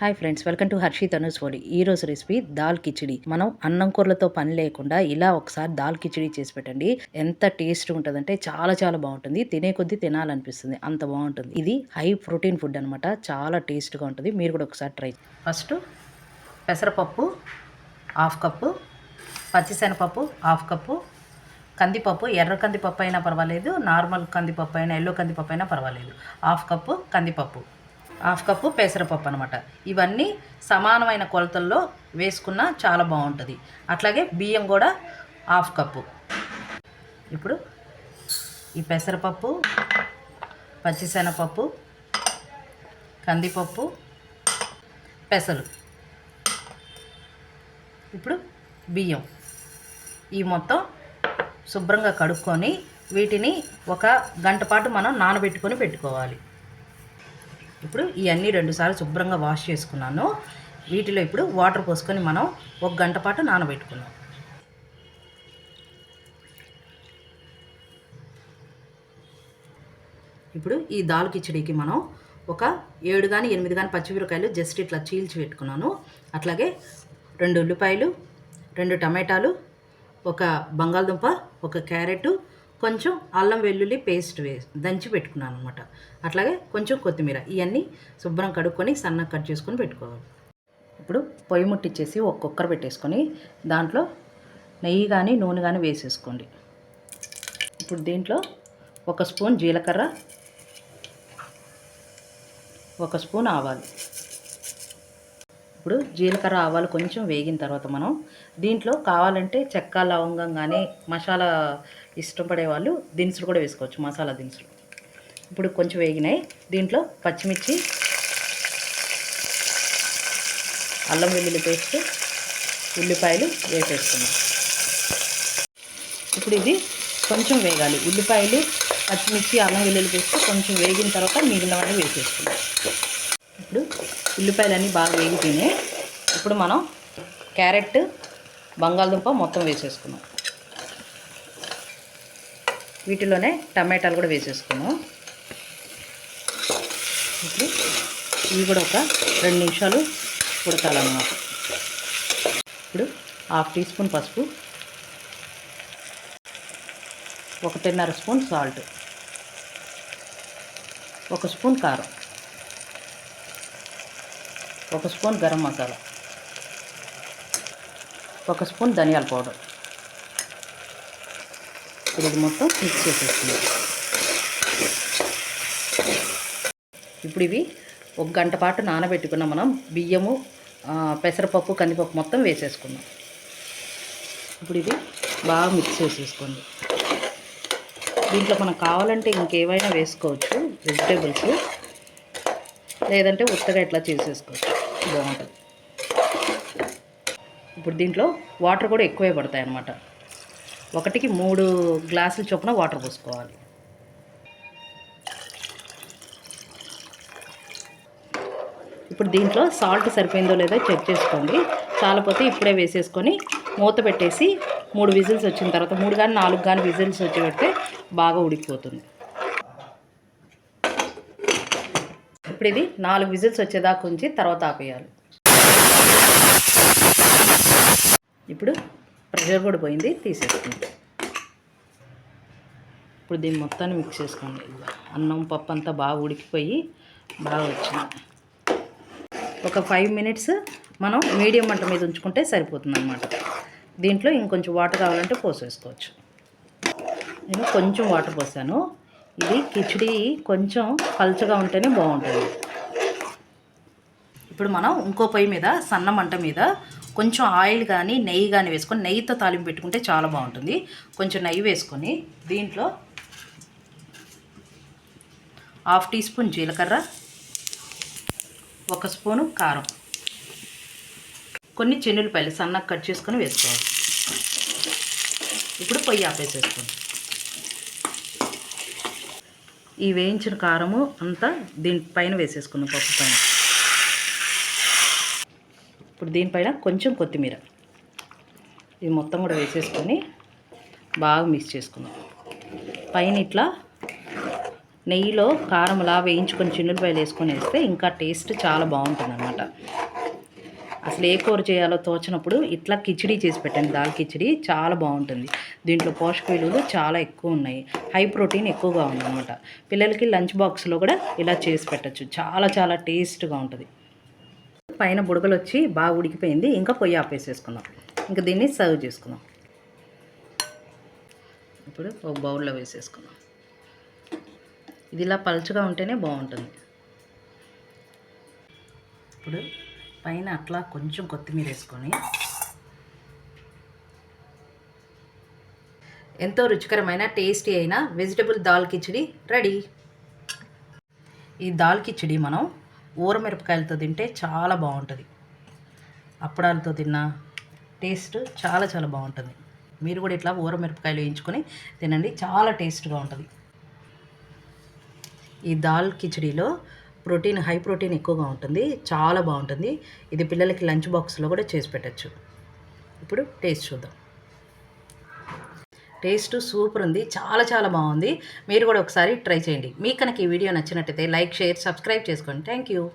Hi friends welcome to Harshi Tanus foodie. ఈ రోజు recipe dal khichdi. మనం అన్నం కూరలతో పని లేకుండా ఇలా ఒకసారి దాల్ కిచిడి చేసి పెట్టండి. ఎంత టేస్ట్ ఉంటుందంటే చాలా చాలా బాగుంటుంది. తినే కొద్దీ తినాలనిపిస్తుంది. అంత బాగుంటుంది. ఇది హై ప్రోటీన్ ఫుడ్ అనమాట చాలా టేస్ట్గా ఉంటుంది. మీరు కూడా ఒకసారి ట్రై ఫస్ట్ పెసరపప్పు హాఫ్ కప్పు పచ్చిశనగపప్పు హాఫ్ కప్పు కందిపప్పు ఎర్ర కందిపప్పు అయినా పర్వాలేదు నార్మల్ కందిపప్పు అయినా ఎల్లో కందిపప్పు అయినా పర్వాలేదు. హాఫ్ కప్పు కందిపప్పు. హాఫ్ కప్పు పెసరపప్పు అనమాట ఇవన్నీ సమానమైన కొలతల్లో వేసుకున్నా చాలా బాగుంటుంది. అట్లాగే బియ్యం కూడా హాఫ్ కప్పు. ఇప్పుడు ఈ పెసరపప్పు పచ్చిశనగపప్పు కందిపప్పు పెసలు. ఇప్పుడు బియ్యం. ఈ మొత్తం శుభ్రంగా కడుక్కొని వీటిని ఒక గంట పాటు మనం నానబెట్టుకొని పెట్టుకోవాలి. ఇప్పుడు ఇవన్నీ రెండుసార్లు శుభ్రంగా వాష్ చేసుకున్నాను. వీటిలో ఇప్పుడు వాటర్ పోసుకొని మనం ఒక గంట పాటు నానబెట్టుకున్నాం ఇప్పుడు ఈ దాల్ కిచడీకి మనం ఒక ఏడు కానీ ఎనిమిది కానీ పచ్చిమిరకాయలు జస్ట్ ఇట్లా చీల్చి పెట్టుకున్నాను. అట్లాగే రెండు ఉల్లిపాయలు రెండు టమాటాలు ఒక బంగాళదుంప ఒక క్యారెట్ కొంచెం అల్లం వెల్లుల్లి పేస్ట్ వే దంచి పెట్టుకున్నాను అనమాట అట్లాగే కొంచెం కొత్తిమీర ఇవన్నీ శుభ్రం కడుక్కొని సన్నగా కట్ చేసుకొని పెట్టుకోవాలి. ఇప్పుడు పొయ్యి ముట్టించేసి ఒక కుక్కర్ పెట్టేసుకొని దాంట్లో నెయ్యి కానీ నూనె కానీ వేసేసుకోండి. ఇప్పుడు దీంట్లో ఒక స్పూన్ జీలకర్ర ఒక స్పూన్ ఆవాలు. ఇప్పుడు జీలకర్ర ఆవాలు కొంచెం వేగిన తర్వాత మనం దీంట్లో కావాలంటే చెక్క లవంగం కానీ మసాలా ఇష్టపడే వాళ్ళు దినుసులు కూడా వేసుకోవచ్చు మసాలా దినుసులు. ఇప్పుడు కొంచెం వేగినాయి. దీంట్లో పచ్చిమిర్చి అల్లం వెల్లుల్లి పేస్ట్ ఉల్లిపాయలు వేసేస్తున్నాం. ఇప్పుడు ఇది కొంచెం వేగాలి. ఉల్లిపాయలు పచ్చిమిర్చి అల్లం వెల్లుల్లి పేస్ట్ కొంచెం వేగిన తర్వాత మిగిలినవన్నీ వేసేస్తున్నాం. ఇప్పుడు ఉల్లిపాయలన్నీ బాగా వేగిపోయినాయి. ఇప్పుడు మనం క్యారెట్ బంగాళదుంప మొత్తం వేసేసుకున్నాం వీటిలోనే టమాటాలు కూడా వేసేసుకున్నాం. ఇప్పుడు ఇవి కూడా ఒక రెండు నిమిషాలు ఉడకాలన్నమాట. ఇప్పుడు హాఫ్ టీ స్పూన్ పసుపు ఒకటిన్నర స్పూన్ సాల్ట్ ఒక స్పూన్ కారం ఒక స్పూన్ గరం మసాలా ఒక స్పూన్ ధనియాల పౌడర్. ఇప్పుడు ఇది మొత్తం మిక్స్ ఇప్పుడు ఇవి ఒక గంట పాటు నానబెట్టుకున్న మనం బియ్యము పెసరపప్పు కందిపప్పు మొత్తం వేసేసుకుందాం. ఇప్పుడు ఇది బాగా మిక్స్ చేసేసుకోండి. దీంట్లో మనకు కావాలంటే ఇంకేమైనా వేసుకోవచ్చు వెజిటేబుల్స్ లేదంటే ఉత్తగా ఇట్లా చేసేసుకోవచ్చు. బాగుంటుంది. ఇప్పుడు దీంట్లో వాటర్ కూడా ఎక్కువే పడతాయి అన్నమాట ఒకటికి మూడు గ్లాసుల చొప్పున వాటర్ పోసుకోవాలి. ఇప్పుడు దీంట్లో సాల్ట్ సరిపోయిందో లేదో చెక్ చేసుకోండి. చాలపోతే ఇప్పుడే వేసేసుకొని మూత పెట్టేసి మూడు విజిల్స్ వచ్చిన తర్వాత మూడు కానీ నాలుగు కానీ విజిల్స్ వచ్చి పెడితే బాగా ఉడికిపోతుంది. ఇప్పుడు ఇది నాలుగు విజిల్స్ వచ్చేదాకా ఉంచి తర్వాత ఆపేయాలి. ఇప్పుడు ప్రెషర్ కూడా పోయింది తీసేసుకుంది. ఇప్పుడు దీన్ని మొత్తాన్ని మిక్స్ చేసుకోండి. అన్నం పప్పు అంతా బాగా ఉడికిపోయి బాగా వచ్చింది. ఒక ఫైవ్ మినిట్స్ మనం మీడియం మంట మీద ఉంచుకుంటే సరిపోతుంది అనమాట దీంట్లో ఇంకొంచెం వాటర్ కావాలంటే పోసేసుకోవచ్చు. నేను కొంచెం వాటర్ పోసాను. ఇది కిచిడి కొంచెం పలుచగా ఉంటేనే బాగుంటుంది. ఇప్పుడు మనం ఇంకో పొయ్యి మీద సన్న మంట మీద కొంచెం ఆయిల్ కానీ నెయ్యి కానీ వేసుకొని నెయ్యితో తాలింపు పెట్టుకుంటే చాలా బాగుంటుంది. కొంచెం నెయ్యి వేసుకొని దీంట్లో హాఫ్ టీ స్పూన్ జీలకర్ర ఒక స్పూను కారం. కొన్ని చెన్నులపాయలు సన్నగా కట్ చేసుకొని వేసుకోవాలి. ఇప్పుడు పొయ్యి ఆపేసేసుకోండి. ఈ వేయించిన కారము అంతా దీనిపైన వేసేసుకున్నాం పప్పు పైన. ఇప్పుడు దీనిపైన కొంచెం కొత్తిమీర. ఇది మొత్తం కూడా వేసేసుకొని బాగా మిక్స్ చేసుకుందాం. పైన ఇట్లా నెయ్యిలో కారంలా వేయించుకొని చిన్నులపాయలు వేసుకొని వేస్తే ఇంకా టేస్ట్ చాలా బాగుంటుంది అనమాట అసలు ఏ కూర చేయాలో తోచినప్పుడు ఇట్లా కిచిడి చేసి పెట్టండి దాల్ కిచిడి చాలా బాగుంటుంది. దీంట్లో పోషక విలువలు చాలా ఎక్కువ ఉన్నాయి. హై ప్రోటీన్ ఎక్కువగా ఉందన్నమాట. పిల్లలకి లంచ్ బాక్స్లో కూడా ఇలా చేసి పెట్టచ్చు. చాలా చాలా టేస్ట్గా ఉంటుంది. పైన బుడగలు వచ్చి బాగా ఉడికిపోయింది. ఇంకా పొయ్యి ఆపేసేసుకుందాం. ఇంకా దీన్ని సర్వ్ చేసుకుందాం. ఇప్పుడు ఒక బౌల్లో వేసేసుకుందాం. ఇది ఇలా పలుచగా ఉంటేనే బాగుంటుంది. ఇప్పుడు పైన అట్లా కొంచెం కొత్తిమీర వేసుకొని ఎంతో రుచికరమైన టేస్టీ అయిన వెజిటబుల్ దాల్ కిచడి రెడీ. ఈ దాల్ కిచడి మనం ఊరమిరపకాయలతో తింటే చాలా బాగుంటుంది. అప్పడాలతో తిన్నా టేస్ట్ చాలా చాలా బాగుంటుంది. మీరు కూడా ఇట్లా ఊరమిరపకాయలు వేయించుకొని తినండి చాలా టేస్ట్గా ఉంటుంది. ఈ దాల్ కిచడీలో ప్రోటీన్ హై ప్రోటీన్ ఎక్కువగా ఉంటుంది చాలా బాగుంటుంది. ఇది పిల్లలకి లంచ్ బాక్స్లో కూడా చేసి పెట్టచ్చు. ఇప్పుడు టేస్ట్ చూద్దాం. టేస్ట్ సూపర్ ఉంది చాలా చాలా బాగుంది. మీరు కూడా ఒకసారి ట్రై చేయండి. మీకు కనుక ఈ వీడియో నచ్చినట్టయితే లైక్ షేర్ సబ్స్క్రైబ్ చేసుకోండి. Thank you.